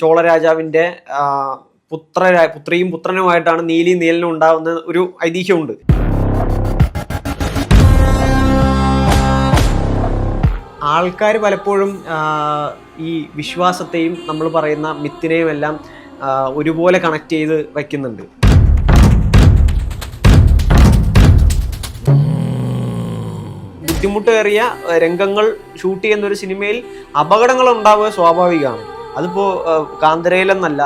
ചോള രാജാവിന്റെ പുത്ര പുത്രിയും പുത്രനുമായിട്ടാണ് നീലി നീലനും ഉണ്ടാകുന്ന ഒരു ഐതിഹ്യമുണ്ട്. ആൾക്കാർ പലപ്പോഴും ഈ വിശ്വാസത്തെയും നമ്മൾ പറയുന്ന മിത്തിനെയും എല്ലാം ഒരുപോലെ കണക്ട് ചെയ്ത് വയ്ക്കുന്നുണ്ട്. ബുദ്ധിമുട്ടേറിയ രംഗങ്ങൾ ഷൂട്ട് ചെയ്യുന്ന ഒരു സിനിമയിൽ അപകടങ്ങൾ ഉണ്ടാവുക സ്വാഭാവികമാണ്. അതിപ്പോ കാന്തരയിലെന്നല്ല.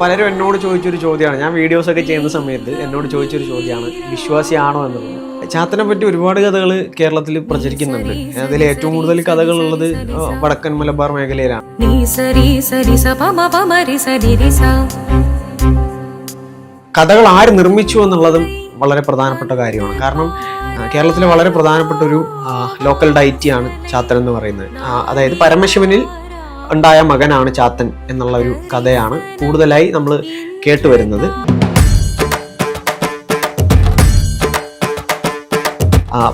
പലരും എന്നോട് ചോദിച്ചൊരു ചോദ്യമാണ് ഞാൻ വീഡിയോസ് ഒക്കെ ചെയ്യുന്ന സമയത്ത് എന്നോട് ചോദിച്ചൊരു ചോദ്യമാണ് വിശ്വാസിയാണോ എന്നുള്ളത് ചാത്തനെ പറ്റി ഒരുപാട് കഥകൾ കേരളത്തിൽ പ്രചരിക്കുന്നുണ്ട്. അതിൽ ഏറ്റവും കൂടുതൽ കഥകൾ ഉള്ളത് വടക്കൻ മലബാർ മേഖലയിലാണ്. കഥകൾ ആര് നിർമ്മിച്ചു എന്നുള്ളതും വളരെ പ്രധാനപ്പെട്ട കാര്യമാണ്. കാരണം കേരളത്തിലെ വളരെ പ്രധാനപ്പെട്ട ഒരു ലോക്കൽ ഡൈറ്റിയാണ് ചാത്തൻ എന്ന് പറയുന്നത്. അതായത് പരമശിവനിൽ ഉണ്ടായ മകനാണ് ചാത്തൻ എന്നുള്ള ഒരു കഥയാണ് കൂടുതലായി നമ്മൾ കേട്ടുവരുന്നത്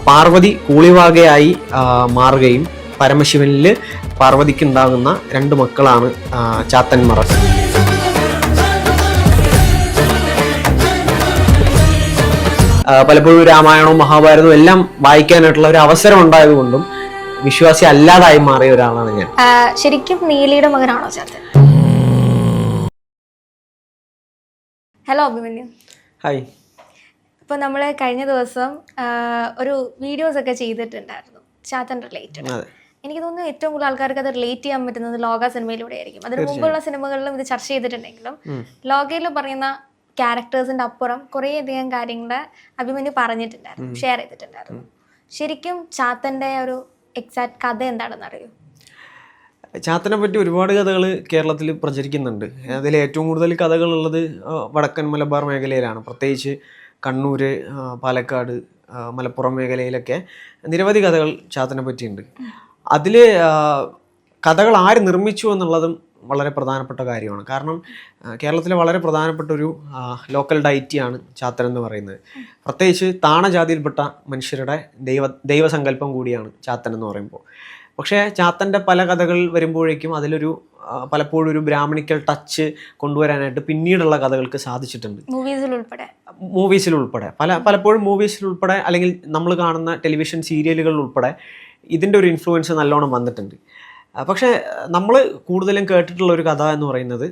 പാർവതി കൂളിവാകയായി മാറുകയും പരമശിവനിൽ പാർവതിക്കുണ്ടാകുന്ന രണ്ട് മക്കളാണ് ചാത്തൻ ചാത്തന്മാർ. പലപ്പോഴും രാമായണവും മഹാഭാരതവും എല്ലാം വായിക്കാനായിട്ടുള്ള ഒരു അവസരം ഉണ്ടായതുകൊണ്ടും വിശ്വാസി അല്ലാതായി മാറിയ ഒരാളാണ് ഞാൻ. ശരിക്കും നീലിയുടെ മകനാണോ ചാത്തൻ ഹലോ അഭിമന്യു. ഹായ് ഇപ്പൊ നമ്മൾ കഴിഞ്ഞ ദിവസം ഒരു വീഡിയോസ് ഒക്കെ ചെയ്തിട്ടുണ്ടായിരുന്നു. ചാത്തൻ റിലേറ്റഡ് എനിക്ക് തോന്നുന്നു ഏറ്റവും കൂടുതൽ ആൾക്കാർക്ക് അത് റിലേറ്റ് ചെയ്യാൻ പറ്റുന്നത് ലോക സിനിമയിലൂടെ ആയിരിക്കും. അതിന് മുമ്പുള്ള സിനിമകളിലും ഇത് ചർച്ച ചെയ്തിട്ടുണ്ടെങ്കിലും ലോകയിൽ പറയുന്ന ക്യാരക്ടേഴ്സിന്റെ അപ്പുറം കുറേയധികം കാര്യങ്ങൾ അഭിമന്യു പറഞ്ഞിട്ടുണ്ടായിരുന്നു ഷെയർ ചെയ്തിട്ടുണ്ടായിരുന്നു. ശരിക്കും ചാത്തന്റെ ഒരു എക്സാക്ട് കഥ എന്താണെന്ന് അറിയൂ? ചാത്തനെ പറ്റി ഒരുപാട് കഥകൾ കേരളത്തിൽ പ്രചരിക്കുന്നുണ്ട്. അതിൽ ഏറ്റവും കൂടുതൽ കഥകളുള്ളത് വടക്കൻ മലബാർ മേഖലയിലാണ്. പ്രത്യേകിച്ച് കണ്ണൂർ പാലക്കാട് മലപ്പുറം മേഖലയിലൊക്കെ നിരവധി കഥകൾ ചാത്തനെ പറ്റിയുണ്ട്. അതിൽ കഥകൾ ആര് നിർമ്മിച്ചു എന്നുള്ളതും വളരെ പ്രധാനപ്പെട്ട കാര്യമാണ്. കാരണം കേരളത്തിലെ വളരെ പ്രധാനപ്പെട്ട ഒരു ലോക്കൽ ഡയറ്റിയാണ് ചാത്തൻ എന്ന് പറയുന്നത്. പ്രത്യേകിച്ച് താണജാതിയിൽപ്പെട്ട മനുഷ്യരുടെ ദൈവ ദൈവസങ്കല്പം കൂടിയാണ് ചാത്തൻ എന്ന് പറയുമ്പോൾ. പക്ഷേ ചാത്തന്റെ പല കഥകൾ വരുമ്പോഴേക്കും അതിലൊരു പലപ്പോഴും ഒരു ബ്രാഹ്മണിക്കൽ ടച്ച് കൊണ്ടുവരാനായിട്ട് പിന്നീടുള്ള കഥകൾക്ക് സാധിച്ചിട്ടുണ്ട്. മൂവീസിൽ ഉൾപ്പെടെ. മൂവീസിൽ ഉൾപ്പെടെ. പല പലപ്പോഴും മൂവീസിൽ ഉൾപ്പെടെ അല്ലെങ്കിൽ നമ്മൾ കാണുന്ന ടെലിവിഷൻ സീരിയലുകളിൽ ഉൾപ്പെടെ ഇതിന്റെ ഒരു ഇൻഫ്ലുവൻസ് നല്ലോണം വന്നിട്ടുണ്ട്. പക്ഷേ നമ്മൾ കൂടുതലും കേട്ടിട്ടുള്ള ഒരു കഥ എന്ന് പറയുന്നത്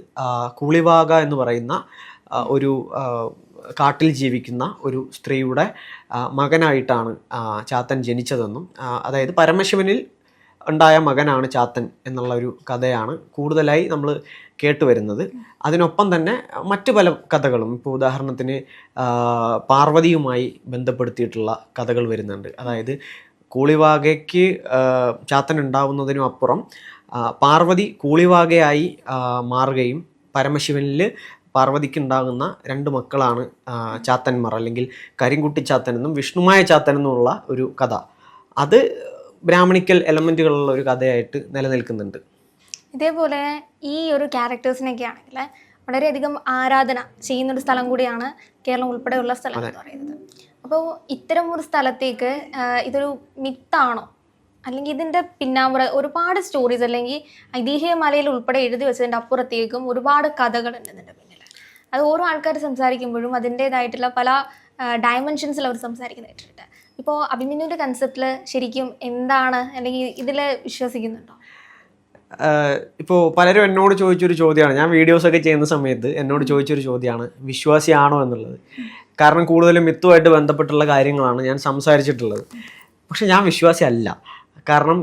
കൂളിവാക എന്ന് പറയുന്ന ഒരു കാട്ടിൽ ജീവിക്കുന്ന ഒരു സ്ത്രീയുടെ മകനായിട്ടാണ് ചാത്തൻ ജനിച്ചതെന്നും അതായത് പരമശിവനിൽ ഉണ്ടായ മകനാണ് ചാത്തൻ എന്നുള്ള ഒരു കഥയാണ് കൂടുതലായി നമ്മൾ കേട്ടുവരുന്നത് അതിനൊപ്പം തന്നെ മറ്റു പല കഥകളും ഇപ്പോൾ ഉദാഹരണത്തിന് പാർവതിയുമായി ബന്ധപ്പെടുത്തിയിട്ടുള്ള കഥകൾ വരുന്നുണ്ട്. അതായത് കൂളിവാകയ്ക്ക് ചാത്തൻ ഉണ്ടാവുന്നതിനും അപ്പുറം പാർവതി കൂളിവാകയായി മാറുകയും പരമശിവനിൽ പാർവതിക്ക് ഉണ്ടാകുന്ന രണ്ട് മക്കളാണ് ചാത്തന്മാർ അല്ലെങ്കിൽ കരിങ്കുട്ടി ചാത്തൻ എന്നും വിഷ്ണുമായ ചാത്തൻ എന്നുമുള്ള ഒരു കഥ. അത് ബ്രാഹ്മണിക്കൽ എലമെന്റുകളുള്ള ഒരു കഥയായിട്ട് നിലനിൽക്കുന്നുണ്ട്. ഇതേപോലെ ഈ ഒരു ക്യാരക്ടേഴ്സിനൊക്കെ ആണെങ്കിൽ വളരെയധികം ആരാധന ചെയ്യുന്നൊരു സ്ഥലം കൂടിയാണ് കേരളം ഉൾപ്പെടെയുള്ള സ്ഥലം എന്ന് പറയുന്നത്. അപ്പോൾ ഇത്തരം ഒരു സ്ഥലത്തേക്ക് ഇതൊരു മിത്താണോ? അല്ലെങ്കിൽ ഇതിന്റെ പിന്നാമ്പുറ ഒരുപാട് സ്റ്റോറീസ് അല്ലെങ്കിൽ ഐതിഹ്യമലയിൽ ഉൾപ്പെടെ എഴുതി വെച്ചതിന്റെ അപ്പുറത്തേക്കും ഒരുപാട് കഥകളുണ്ട് ഇതിന്റെ പിന്നിൽ അത് ഓരോ ആൾക്കാർ സംസാരിക്കുമ്പോഴും അതിന്റേതായിട്ടുള്ള പല ഡയമെൻഷൻസിൽ അവർ സംസാരിക്കുന്നതായിട്ടുണ്ട്. ഇപ്പോൾ അഭിമന്യുവിന്റെ കൺസെപ്റ്റിൽ ശരിക്കും എന്താണ്? അല്ലെങ്കിൽ ഇതിൽ വിശ്വസിക്കുന്നുണ്ടോ? ഇപ്പോൾ പലരും എന്നോട് ചോദിച്ചൊരു ചോദ്യമാണ്. ഞാൻ വീഡിയോസൊക്കെ ചെയ്യുന്ന സമയത്ത് എന്നോട് ചോദിച്ചൊരു ചോദ്യമാണ് വിശ്വാസിയാണോ എന്നുള്ളത്. കാരണം കൂടുതലും മിത്തുമായിട്ട് ബന്ധപ്പെട്ടുള്ള കാര്യങ്ങളാണ് ഞാൻ സംസാരിച്ചിട്ടുള്ളത്. പക്ഷെ ഞാൻ വിശ്വാസി അല്ല കാരണം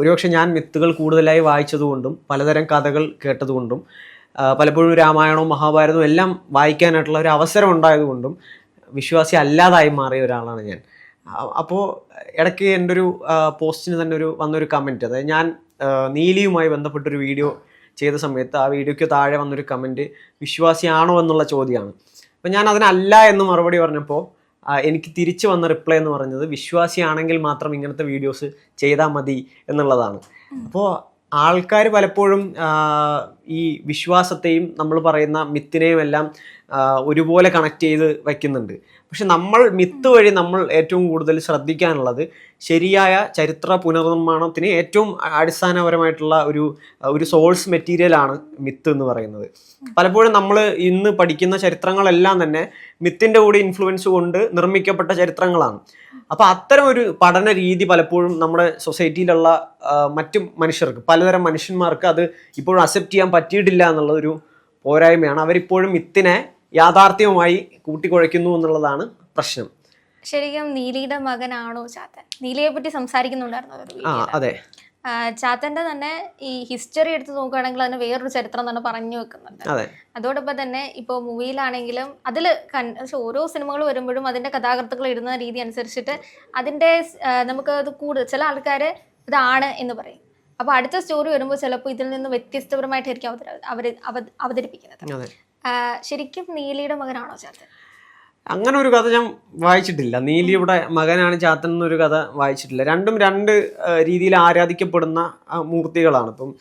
ഒരുപക്ഷെ ഞാൻ മിത്തുകൾ കൂടുതലായി വായിച്ചതുകൊണ്ടും പലതരം കഥകൾ കേട്ടതുകൊണ്ടും പലപ്പോഴും രാമായണവും മഹാഭാരതവും എല്ലാം വായിക്കാനായിട്ടുള്ള ഒരു അവസരം ഉണ്ടായതുകൊണ്ടും വിശ്വാസി അല്ലാതായി മാറിയ ഒരാളാണ് ഞാൻ. അപ്പോൾ ഇടയ്ക്ക് എന്റെ ഒരു പോസ്റ്റിന് തന്നെ ഒരു വന്നൊരു കമന്റ് അതായത് ഞാൻ നീലിയുമായി ബന്ധപ്പെട്ടൊരു വീഡിയോ ചെയ്ത സമയത്ത് ആ വീഡിയോയ്ക്ക് താഴെ വന്നൊരു കമന്റ് വിശ്വാസിയാണോ എന്നുള്ള ചോദ്യമാണ്. അപ്പം ഞാൻ അതിനല്ല എന്ന് മറുപടി പറഞ്ഞപ്പോൾ എനിക്ക് തിരിച്ചു വന്ന റിപ്ലൈ എന്ന് പറഞ്ഞത് വിശ്വാസിയാണെങ്കിൽ മാത്രം ഇങ്ങനത്തെ വീഡിയോസ് ചെയ്താൽ മതി എന്നുള്ളതാണ്. അപ്പോൾ ആൾക്കാർ പലപ്പോഴും ഈ വിശ്വാസത്തെയും നമ്മൾ പറയുന്ന മിത്തിനെയും എല്ലാം ഒരുപോലെ കണക്ട് ചെയ്ത് വയ്ക്കുന്നുണ്ട് പക്ഷെ നമ്മൾ മിത്ത് വഴി നമ്മൾ ഏറ്റവും കൂടുതൽ ശ്രദ്ധിക്കാനുള്ളത് ശരിയായ ചരിത്ര പുനർനിർമ്മാണത്തിന് ഏറ്റവും അടിസ്ഥാനപരമായിട്ടുള്ള ഒരു ഒരു സോഴ്സ് മെറ്റീരിയലാണ് മിത്ത് എന്ന് പറയുന്നത്. പലപ്പോഴും നമ്മൾ ഇന്ന് പഠിക്കുന്ന ചരിത്രങ്ങളെല്ലാം തന്നെ മിത്തിന്റെ കൂടി ഇൻഫ്ലുവൻസ് കൊണ്ട് നിർമ്മിക്കപ്പെട്ട ചരിത്രങ്ങളാണ്. അപ്പോൾ അത്തരം ഒരു പഠന രീതി പലപ്പോഴും നമ്മുടെ സൊസൈറ്റിയിലുള്ള മറ്റു മനുഷ്യർക്ക് പലതരം മനുഷ്യന്മാർക്ക് അത് ഇപ്പോഴും അക്സെപ്റ്റ് ചെയ്യാൻ പറ്റിയിട്ടില്ല എന്നുള്ളതൊരു പോരായ്മയാണ്. അവരിപ്പോഴും മിത്തിനെ യാഥാർത്ഥ്യവുമായി കൂട്ടിക്കുഴയ്ക്കുന്നു എന്നുള്ളതാണ് പ്രശ്നം. ശരിക്കും നീലിയുടെ മകനാണോ ചാത്തൻ? നീലിയെ പറ്റി സംസാരിക്കുന്നുണ്ടായിരുന്നു ആ അതെ. ചാത്തന്റെ തന്നെ ഈ ഹിസ്റ്ററി എടുത്ത് നോക്കുകയാണെങ്കിൽ അതിന് വേറൊരു ചരിത്രം തന്നെ പറഞ്ഞു വെക്കുന്നുണ്ട്. അതെ. അതോടൊപ്പം തന്നെ ഇപ്പോൾ മൂവിയിലാണെങ്കിലും അതിൽ ഓരോ സിനിമകൾ വരുമ്പോഴും അതിന്റെ കഥാകൃത്തുക്കൾ ഇടുന്ന രീതി അനുസരിച്ചിട്ട് അതിന്റെ നമുക്ക് അത് കൂടുതൽ ചില ആൾക്കാര് ഇതാണ് എന്ന് പറയും. അപ്പോൾ അടുത്ത സ്റ്റോറി വരുമ്പോൾ ചിലപ്പോൾ ഇതിൽ നിന്ന് വ്യത്യസ്തപരമായിട്ടായിരിക്കും അവർ അവർ അവ- അവതരിപ്പിക്കുന്നത്. ശരിക്കും നീലിയുടെ മകനാണോ ചാത്തൻ? അങ്ങനെ ഒരു കഥ ഞാൻ വായിച്ചിട്ടില്ല. നീലിയുടെ മകനാണ് ചാത്തൻ എന്നൊരു കഥ വായിച്ചിട്ടില്ല. രണ്ടും രണ്ട് രീതിയിൽ ആരാധിക്കപ്പെടുന്ന മൂർത്തികളാണ്. ഇപ്പം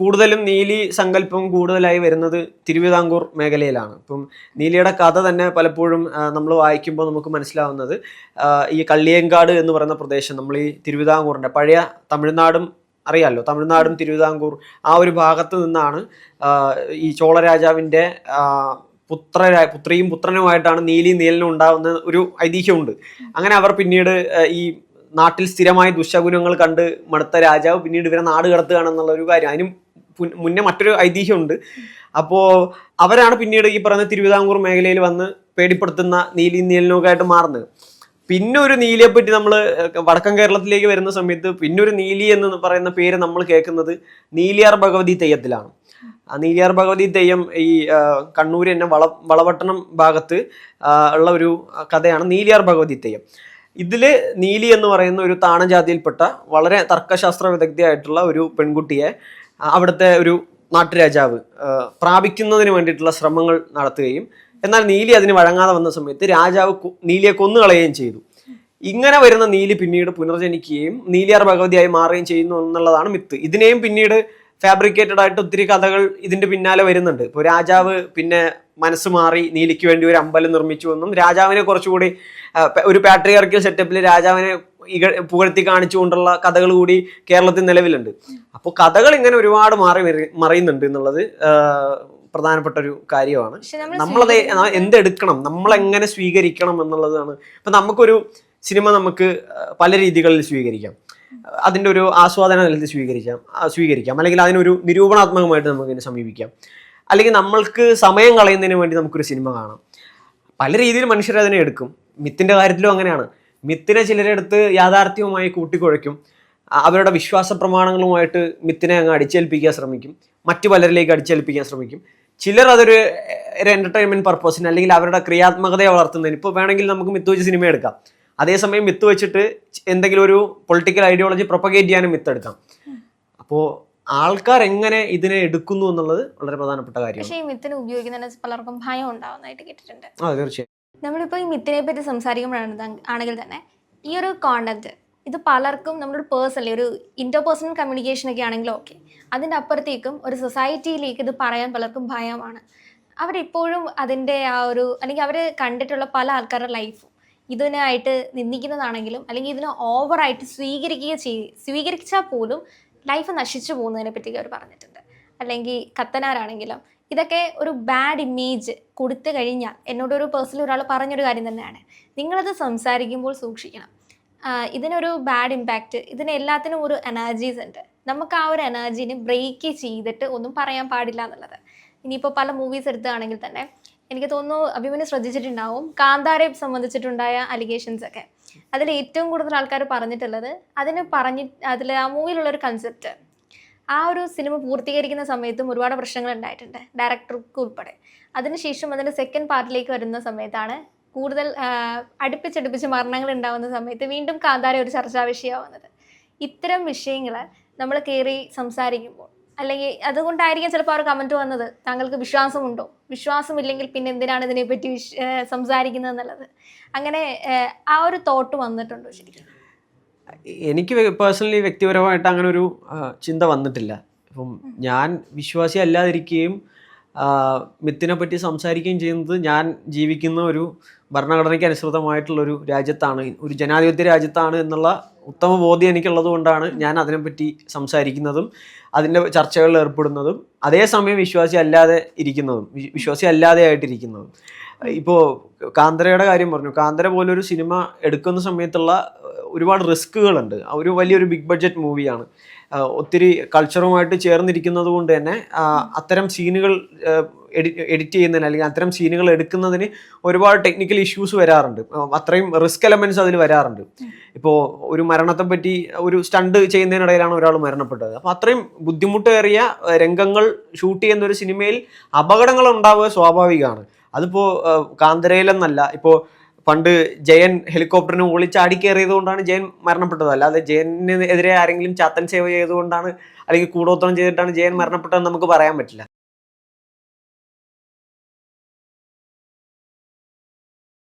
കൂടുതലും നീലി സങ്കല്പം കൂടുതലായി വരുന്നത് തിരുവിതാംകൂർ മേഖലയിലാണ്. ഇപ്പം നീലിയുടെ കഥ തന്നെ പലപ്പോഴും നമ്മൾ വായിക്കുമ്പോൾ നമുക്ക് മനസ്സിലാവുന്നത് ഈ കള്ളിയങ്കാട് എന്ന് പറയുന്ന പ്രദേശം നമ്മൾ ഈ തിരുവിതാംകൂറിന്റെ പഴയ തമിഴ്നാടും അറിയാമല്ലോ തമിഴ്നാടും തിരുവിതാംകൂർ ആ ഒരു ഭാഗത്ത് നിന്നാണ് ഈ ചോളരാജാവിന്റെ പുത്ര പുത്രിയും പുത്രനുമായിട്ടാണ് നീലി നീലനും ഉണ്ടാകുന്ന ഒരു ഐതിഹ്യമുണ്ട്. അങ്ങനെ അവർ പിന്നീട് ഈ നാട്ടിൽ സ്ഥിരമായ ദുശകുനങ്ങൾ കണ്ട് മടുത്ത രാജാവ് പിന്നീട് ഇവരെ നാട് കടത്തുകയാണെന്നുള്ള ഒരു കാര്യം. അതിനും മുന്നേ മറ്റൊരു ഐതിഹ്യമുണ്ട്. അപ്പോൾ അവരാണ് പിന്നീട് ഈ പറയുന്ന തിരുവിതാംകൂർ മേഖലയിൽ വന്ന് പേടിപ്പെടുത്തുന്ന നീലി നീലനൊക്കെ ആയിട്ട് മാറുന്നത്. പിന്നെ ഒരു നീലിയെ പറ്റി നമ്മൾ വടക്കൻ കേരളത്തിലേക്ക് വരുന്ന സമയത്ത് പിന്നെ ഒരു നീലി എന്ന് പറയുന്ന പേര് നമ്മൾ കേൾക്കുന്നത് നീലിയാർ ഭഗവതി തെയ്യത്തിലാണ്. ആ നീലിയാർ ഭഗവതി തെയ്യം ഈ കണ്ണൂർ തന്നെ വള വളവട്ടണം ഭാഗത്ത് ഉള്ള ഒരു കഥയാണ് നീലിയാർ ഭഗവതി തെയ്യം. ഇതിൽ നീലി എന്ന് പറയുന്ന ഒരു താണജാതിയിൽപ്പെട്ട വളരെ തർക്കശാസ്ത്ര വിദഗ്ധയായിട്ടുള്ള ഒരു പെൺകുട്ടിയെ അവിടുത്തെ ഒരു നാട്ടുരാജാവ് പ്രാപിക്കുന്നതിന് വേണ്ടിയിട്ടുള്ള ശ്രമങ്ങൾ നടത്തുകയും എന്നാൽ നീലി അതിന് വഴങ്ങാതെ വന്ന സമയത്ത് രാജാവ് നീലിയെ കൊന്നുകളയുകയും ചെയ്തു. ഇങ്ങനെ വരുന്ന നീലി പിന്നീട് പുനർജനിക്കുകയും നീലിയാർ ഭഗവതിയായി മാറുകയും ചെയ്യുന്നു എന്നുള്ളതാണ് മിത്ത് ഇതിനെയും പിന്നീട് ഫാബ്രിക്കേറ്റഡ് ആയിട്ട് ഒത്തിരി കഥകൾ ഇതിന്റെ പിന്നാലെ വരുന്നുണ്ട്. ഇപ്പോൾ രാജാവ് പിന്നെ മനസ്സ് മാറി നീലിക്ക് വേണ്ടി ഒരു അമ്പലം നിർമ്മിച്ചു എന്നും രാജാവിനെ കുറച്ചുകൂടി ഒരു പാട്രിയാർക്കൽ സെറ്റപ്പിൽ രാജാവിനെ പുകഴ്ത്തി കാണിച്ചുകൊണ്ടുള്ള കഥകൾ കൂടി കേരളത്തിൽ നിലവിലുണ്ട്. അപ്പോൾ കഥകൾ ഇങ്ങനെ ഒരുപാട് മാറി മറിയുന്നുണ്ട് എന്നുള്ളത് പ്രധാനപ്പെട്ട ഒരു കാര്യമാണ് നമ്മളത് എന്തെടുക്കണം? നമ്മളെങ്ങനെ സ്വീകരിക്കണം എന്നുള്ളതാണ്. ഇപ്പൊ നമുക്കൊരു സിനിമ നമുക്ക് പല രീതികളിൽ സ്വീകരിക്കാം. അതിന്റെ ഒരു ആസ്വാദന തലത്തിൽ സ്വീകരിക്കാം സ്വീകരിക്കാം. അല്ലെങ്കിൽ അതിനൊരു നിരൂപണാത്മകമായിട്ട് നമുക്ക് ഇതിനെ സമീപിക്കാം. അല്ലെങ്കിൽ നമ്മൾക്ക് സമയം കളയുന്നതിന് വേണ്ടി നമുക്കൊരു സിനിമ കാണാം. പല രീതിയിൽ മനുഷ്യർ അതിനെ എടുക്കും. മിത്തിന്റെ കാര്യത്തിലും അങ്ങനെയാണ്. മിത്തിനെ ചിലരെടുത്ത് യാഥാർത്ഥ്യവുമായി കൂട്ടിക്കുഴയ്ക്കും. അവരുടെ വിശ്വാസ പ്രമാണങ്ങളുമായിട്ട് മിത്തിനെ അങ്ങ് അടിച്ചേൽപ്പിക്കാൻ ശ്രമിക്കും. മറ്റു പലരിലേക്ക് അടിച്ചേൽപ്പിക്കാൻ ശ്രമിക്കും. ചിലർ അതൊരു ഒരു എന്റർടൈൻമെന്റ് പർപ്പസിന് അല്ലെങ്കിൽ അവരുടെ ക്രിയാത്മകതയെ വളർത്തുന്നതിന്. ഇപ്പോൾ വേണമെങ്കിൽ നമുക്ക് മിത്ത് വെച്ച് സിനിമ എടുക്കാം. അതേസമയം മിത്ത് വെച്ചിട്ട് എന്തെങ്കിലും ഒരു പൊളിറ്റിക്കൽ ഐഡിയോളജി പ്രൊപ്പഗേറ്റ് ചെയ്യാനും മിത്ത് എടുക്കാം. അപ്പോൾ ആൾക്കാർ എങ്ങനെ ഇതിനെ എടുക്കുന്നു എന്നുള്ളത് വളരെ പ്രധാനപ്പെട്ട കാര്യമാണ്. പക്ഷേ ഈ മിത്തിനെ ഉപയോഗിക്കുന്നതിന് പലർക്കും ഭയം ഉണ്ടാവുന്നതായിട്ട് കേട്ടിട്ടുണ്ട്. ആ തീർച്ചയായും. നമ്മളിപ്പോൾ ഈ മിത്തിനെ പറ്റി സംസാരിക്കുമ്പോഴാണ് ആണെങ്കിൽ തന്നെ ഈ ഒരു കോണ്ടന്റ് ഇത് പലർക്കും നമ്മളൊരു പേഴ്സണലി ഒരു ഇന്റർപേഴ്സണൽ കമ്മ്യൂണിക്കേഷൻ ഒക്കെ ആണെങ്കിലും ഓക്കെ അതിന്റെ അപ്പുറത്തേക്കും ഒരു സൊസൈറ്റിയിലേക്ക് ഇത് പറയാൻ പലർക്കും ഭയമാണ്. അവരിപ്പോഴും അതിന്റെ ആ ഒരു അല്ലെങ്കിൽ അവർ കണ്ടിട്ടുള്ള പല ആൾക്കാരുടെ ലൈഫും ഇതിനായിട്ട് നിന്ദിക്കുന്നതാണെങ്കിലും അല്ലെങ്കിൽ ഇതിനെ ഓവറായിട്ട് സ്വീകരിക്കുക ചെയ് സ്വീകരിച്ചാൽ പോലും ലൈഫ് നശിച്ചു പോകുന്നതിനെ പറ്റി അവർ പറഞ്ഞിട്ടുണ്ട്. അല്ലെങ്കിൽ കത്തനാരാണെങ്കിലും ഇതൊക്കെ ഒരു ബാഡ് ഇമേജ് കൊടുത്തു കഴിഞ്ഞാൽ എന്നോടൊരു പേഴ്സണൽ ഒരാൾ പറഞ്ഞൊരു കാര്യം തന്നെയാണ്. നിങ്ങളത് സംസാരിക്കുമ്പോൾ സൂക്ഷിക്കണം. ഇതിനൊരു ബാഡ് ഇമ്പാക്റ്റ് ഇതിന് എല്ലാത്തിനും ഒരു എനർജീസ് ഉണ്ട്. നമുക്ക് ആ ഒരു എനർജീനെ ബ്രേക്ക് ചെയ്തിട്ട് ഒന്നും പറയാൻ പാടില്ല എന്നുള്ളത്. ഇനിയിപ്പോൾ പല മൂവീസ് എടുത്തുകയാണെങ്കിൽ തന്നെ എനിക്ക് തോന്നുന്നു അഭിമന്യു ശ്രദ്ധിച്ചിട്ടുണ്ടാവും. കാന്താരെ സംബന്ധിച്ചിട്ടുണ്ടായ അലിഗേഷൻസ് ഒക്കെ. അതിൽ ഏറ്റവും കൂടുതൽ ആൾക്കാർ പറഞ്ഞിട്ടുള്ളത് അതിന് പറഞ്ഞി അതിൽ ആ മൂവിയിലുള്ളൊരു കൺസെപ്റ്റ് ആ ഒരു സിനിമ പൂർത്തീകരിക്കുന്ന സമയത്തും ഒരുപാട് പ്രശ്നങ്ങൾ ഉണ്ടായിട്ടുണ്ട്. ഡയറക്ടർക്ക് ഉൾപ്പെടെ. അതിനുശേഷം അതിന്റെ സെക്കൻഡ് പാർട്ടിലേക്ക് വരുന്ന സമയത്താണ് കൂടുതൽ അടുപ്പിച്ചടുപ്പിച്ച് മരണങ്ങൾ ഉണ്ടാകുന്ന സമയത്ത് വീണ്ടും കാന്താര ഒരു ചർച്ചാ വിഷയമാവുന്നത്. ഇത്തരം വിഷയങ്ങൾ നമ്മൾ കയറി സംസാരിക്കുമ്പോൾ അല്ലെങ്കിൽ അതുകൊണ്ടായിരിക്കും ചിലപ്പോൾ അവർ കമന്റ് വന്നത്. താങ്കൾക്ക് വിശ്വാസമുണ്ടോ? വിശ്വാസമില്ലെങ്കിൽ പിന്നെ എന്തിനാണ് ഇതിനെപ്പറ്റി വിശ് സംസാരിക്കുന്നത് എന്നുള്ളത് അങ്ങനെ ആ, ഒരു തോട്ട് വന്നിട്ടുണ്ടോ ശരിക്കും? എനിക്ക് പേഴ്സണലി വ്യക്തിപരമായിട്ട് അങ്ങനെ ഒരു ചിന്ത വന്നിട്ടില്ല. ഇപ്പം ഞാൻ വിശ്വാസി അല്ലാതിരിക്കുകയും മിത്തിനെ പറ്റി സംസാരിക്കുകയും ചെയ്യുന്നത് ഞാൻ ജീവിക്കുന്ന ഒരു ഭരണഘടനയ്ക്ക് അനുസൃതമായിട്ടുള്ള ഒരു രാജ്യത്താണ് ഒരു ജനാധിപത്യ രാജ്യത്താണ് എന്നുള്ള ഉത്തമ ബോധ്യം എനിക്കുള്ളത് കൊണ്ടാണ് ഞാൻ അതിനെപ്പറ്റി സംസാരിക്കുന്നതും അതിന്റെ ചർച്ചകളിൽ ഏർപ്പെടുന്നതും അതേസമയം വിശ്വാസി അല്ലാതെ ഇരിക്കുന്നതും വിശ്വാസി അല്ലാതെ ആയിട്ടിരിക്കുന്നതും. ഇപ്പോൾ കാന്തരയുടെ കാര്യം പറഞ്ഞു. കാന്തര പോലൊരു സിനിമ എടുക്കുന്ന സമയത്തുള്ള ഒരുപാട് റിസ്കുകളുണ്ട് ഒരു വലിയൊരു ബിഗ് ബഡ്ജറ്റ് മൂവിയാണ്. ഒത്തിരി കൾച്ചറുമായിട്ട് ചേർന്നിരിക്കുന്നത് കൊണ്ട് തന്നെ അത്തരം സീനുകൾ എഡിറ്റ് ചെയ്യുന്നതിന് അല്ലെങ്കിൽ അത്തരം സീനുകൾ എടുക്കുന്നതിന് ഒരുപാട് ടെക്നിക്കൽ ഇഷ്യൂസ് വരാറുണ്ട്. അത്രയും റിസ്ക് എലമെന്റ്സ് അതിൽ വരാറുണ്ട്. ഇപ്പോൾ ഒരു മരണത്തെ പറ്റി ഒരു സ്റ്റണ്ട് ചെയ്യുന്നതിനിടയിലാണ് ഒരാൾ മരണപ്പെട്ടത്. അപ്പോൾ അത്രയും ബുദ്ധിമുട്ടേറിയ രംഗങ്ങൾ ഷൂട്ട് ചെയ്യുന്ന ഒരു സിനിമയിൽ അപകടങ്ങൾ ഉണ്ടാവുക സ്വാഭാവികമാണ്. അതിപ്പോൾ കാന്തരയിലെന്നല്ല ഇപ്പോൾ പണ്ട് ജയൻ ഹെലികോപ്റ്ററിന് മുകളിൽ ചാടി കയറിയത് കൊണ്ടാണ് ജയൻ മരണപ്പെട്ടത്. അല്ലാതെ ജയനെതിരെ ആരെങ്കിലും ചാത്തൻ സേവ ചെയ്തുകൊണ്ടാണ് അല്ലെങ്കിൽ കൂടോത്രം ചെയ്തിട്ടാണ് ജയൻ മരണപ്പെട്ടതെന്ന് നമുക്ക് പറയാൻ പറ്റില്ല.